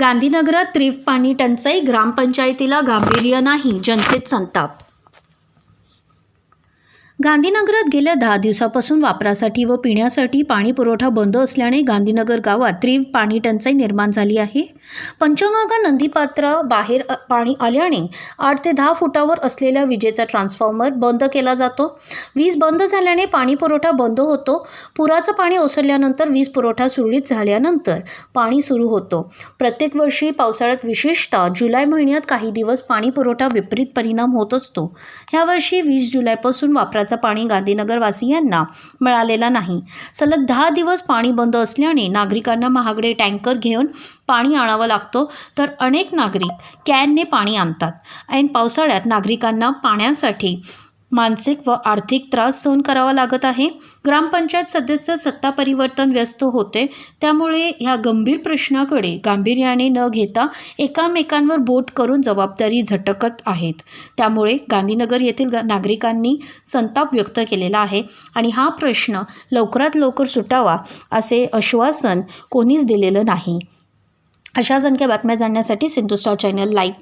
गांधीनगरात त्रिव पाणी टंचाई ग्रामपंचायतीला गांभीर्य नाही जनतेत संताप गांधीनगरात गेल्या दहा दिवसापासून वापरासाठी व पिण्यासाठी पाणी पुरवठा बंद असल्याने गांधीनगर गावात तीव्र पाणी टंचाई निर्माण झाली आहे. पंचगंगा नदीपात्र बाहेर पाणी आल्याने आठ ते दहा फुटावर असलेल्या विजेचा ट्रान्सफॉर्मर बंद केला जातो. वीज बंद झाल्याने पाणी पुरवठा बंद होतो. पुराचं पाणी ओसरल्यानंतर वीज पुरवठा सुरळीत झाल्यानंतर पाणी सुरू होतो. प्रत्येक वर्षी पावसाळ्यात विशेषतः जुलै महिन्यात काही दिवस पाणी पुरवठा विपरीत परिणाम होत असतो. ह्यावर्षी वीस जुलैपासून वापराचा पाणी गांधीनगरवासियांना मिळालेला नाही. सलग दहा दिवस पाणी बंद असल्याने नागरिकांना महागडे टँकर घेऊन पाणी आणावं लागतं तर अनेक नागरिक कॅनने पाणी आणतात. ऐन पावसाळ्यात नागरिकांना पाण्यासाठी मानसिक व आर्थिक त्रास सहन करावा लागत आहे. ग्रामपंचायत सदस्य सत्ता परिवर्तन व्यस्त होते. त्यामुळे ह्या गंभीर प्रश्नाकडे गांभीर्याने न घेता एकामेकांवर बोट करून जबाबदारी झटकत आहेत. त्यामुळे गांधीनगर येथील नागरिकांनी संताप व्यक्त केलेला आहे आणि हा प्रश्न लवकरात लवकर सुटावा असे आश्वासन कोणीच दिलेलं नाही. अशाच संख्या बातम्या जाणण्यासाठी सिंधुस्टार चॅनल लाईक